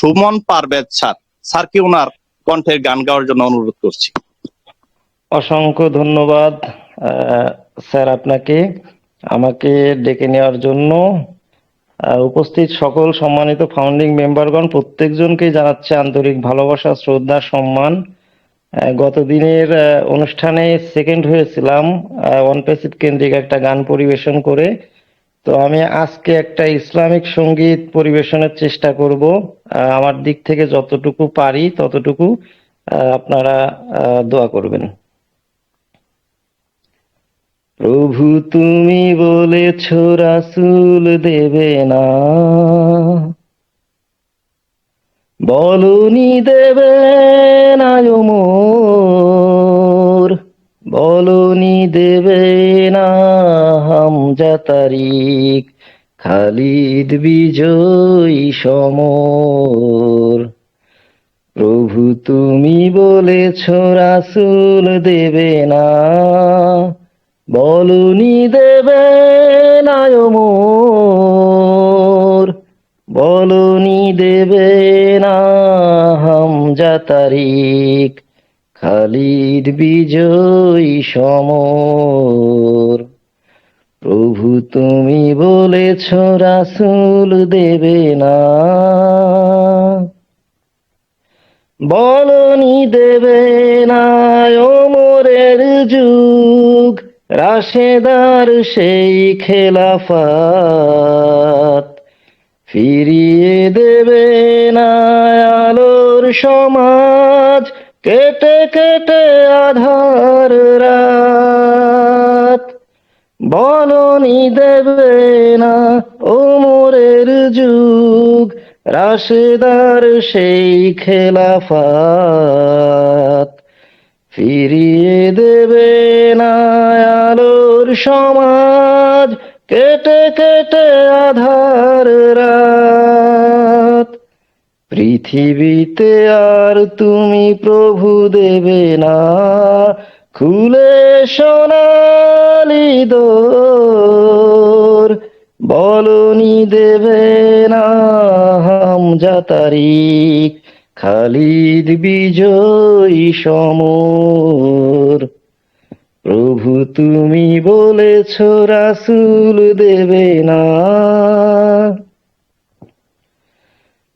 Suman Parvez sir. স্যারকে ওনার কণ্ঠের গান গাওয়ার জন্য অনুরোধ করছি? অসংখ্য ধন্যবাদ স্যার আপনাকে। আমাকে ডেকে নেওয়ার জন্য উপস্থিত সকল সম্মানিত ফাউন্ডিং মেম্বারগণ প্রত্যেকজনকে জানাচ্ছে আন্তরিক ভালোবাসা, শ্রদ্ধা, সম্মান। গত দিনের অনুষ্ঠানে সেকেন্ড হয়েছিলাম ওয়ান প্যাসিভ কেন্দ্রিক একটা গান পরিবেশন করে। তো আমি আজকে একটা ইসলামিক সংগীত পরিবেশনের চেষ্টা করব। আমার দিক থেকে যতটুকু পারি, ততটুকু আপনারা দোয়া করবেন। প্রভু, তুমি বলেছ, রাসুল দেবে না। বলনি দেবে না মোর বলনি দেবে হামজা তারিক খালিদ বিজয়ী সমর। প্রভু তুমি বলেছ, রাসুল দেবে না। বলুনি দেবে না ও মোর। বলনি দেবে না হামজা তারিক খালিদ বিজয়ী সমর। প্রভু তুমি বলেছ, রাসূল দেবে না। বলনি দেবে না ওমরের যুগ। রাশেদার সেই খেলাফাত। ফিরিয়ে দেবে না আলোর সমাজ। কেটে কেটে আধার রাত। বলনি দেবে না ওমরের যুগ, রাশেদার সেই খেলাফাত। ফিরিয়ে দেবে না আলোর সমাজ, কেটে কেটে আধার রাত। পৃথিবীতে আর তুমি প্রভু দেবে না খুলে সোনালি দোর, বলনি দেবে না হামজা খালিদ বিজয়ী সমর। প্রভু তুমি বলেছ, রাসুল দেবে না।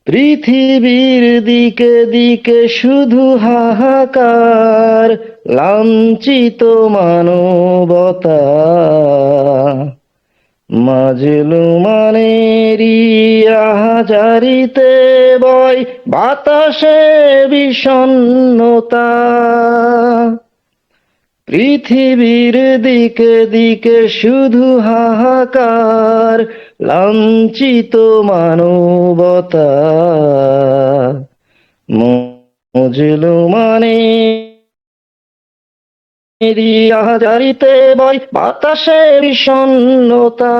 পৃথিবীর দিকে দিকে শুধু হাহাকার লাঞ্ছিত মানবতা। মাজলু মানেরি আহাজারিতে বয় বাতাসে বিষণ্ণতা। পৃথিবীর দিকে দিকে শুধু হাহাকার, লাঞ্ছিত মানবতা। মজলু মানে হাজারিতে বয় বাতাসে বিষণ্ণতা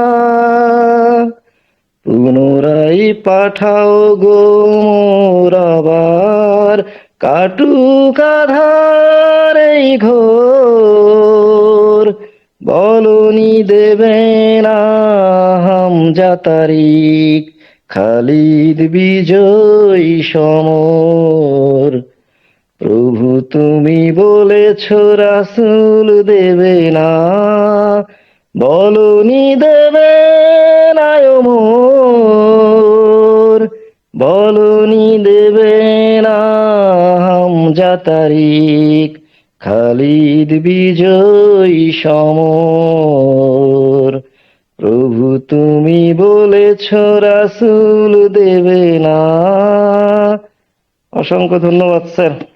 পুনরাই পাঠাও গো মোর আবার কাটুক আধার এই ঘোর। বলনি দেবে না হামজা তারিক খালিদ বিজয়ী সমর। তুমি বলেছ রাসূল দেবে না, বলনি দেবে না মোর, বলনি দেবে না হামজা তারিক, খালিদ বিজয়ী সমর। প্রভু তুমি বলেছ রাসূল দেবে না। অসংখ্য ধন্যবাদ, স্যার।